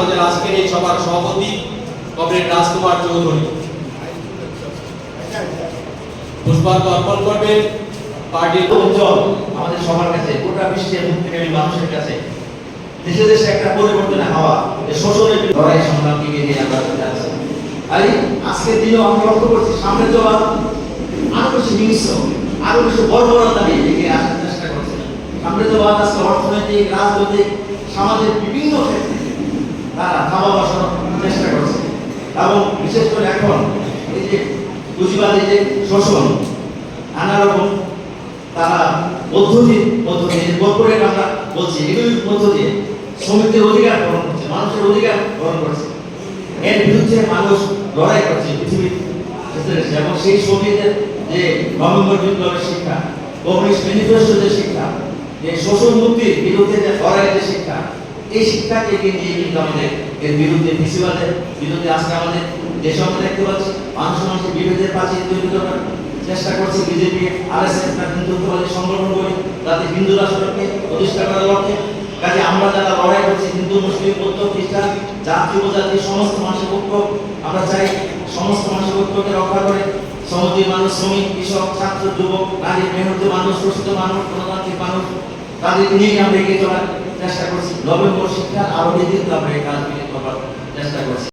আমাদের আজকের এই সভার সভাপতি কমরেড রাজকুমার চৌধুরী। পুষ্পার্ঘ অর্পণ করবেন পার্টির উজ্জ্বল আমাদের সবার কাছে, গোটা বিশ্বের মুক্তিকামী মানুষের কাছে। দেশে দেশে একটা পরিবর্তনের হাওয়া, যে শোষণের লড়াই সংগ্রামকে নিয়ে আমরা আসছি। আর এই আজকের দিনেও আমরা লক্ষ্য করছি, সামনে চলা আরও বেশি হিংস্র, আরও বেশি বর্বরতা নিয়ে এগিয়ে আসার চেষ্টা করছে। সামনে চলা আজকে অর্থনৈতিক, রাজনৈতিক, সামাজিক বিভিন্ন ক্ষেত্রে তারা থামা বসানোর চেষ্টা করছে। এবং বিশেষ করে এখন এই যে পুঁজিবাদী যে শোষণ, নানা রকম তারা পদ্ধতি পদ্ধতি কর্পোরেট আমরা বলছি, এগুলির মধ্য দিয়ে শ্রমিকদের অধিকার গ্রহণ করছে, মানুষের অধিকার গ্রহণ করছে। এর বিরুদ্ধে মানুষ লড়াই করছে পৃথিবীর এবং সেই শ্রমিকদের যে নভেম্বর বিপ্লবের শিক্ষা, কমিউনিস্ট ম্যানিফেস্টো যে শিক্ষা, যে শোষণ মুক্তির বিরুদ্ধে যে লড়াইয়ের যে শিক্ষা এই শিক্ষাকে নিয়ে কিন্তু আমাদের এর বিরুদ্ধে ফেসিবাদের বিরুদ্ধে আজকে আমাদের দেশে আমরা দেখতে পাচ্ছি মানুষ মানুষের বিভেদের প্রাচীর তৈরি করার চেষ্টা করছে বিজেপি আরএসএস তার হিন্দুত্ববাদী সংগঠনগুলি যাতে হিন্দু রাষ্ট্রকে প্রতিষ্ঠা করার লক্ষ্যে। কাজে আমরা যারা লড়াই করছি, হিন্দু, মুসলিম, বৌদ্ধ, খ্রিস্টান, জাতি, উপজাতি, সমস্ত মানুষের ঐক্য, আমরা চাই সমস্ত মানুষের ঐক্যকে রক্ষা করে শ্রমজীবী মানুষ, শ্রমিক, কৃষক, ছাত্র, যুবক, নারী মেহনতি মানুষ শোষিত মানুষ, গণতান্ত্রিক মানুষ তাদেরকে নিয়ে আমরা এগিয়ে চলার চেষ্টা করছি। নভেম্বর শিক্ষা আরও কিন্তু আমরা এই কাজগুলি করার চেষ্টা করছি।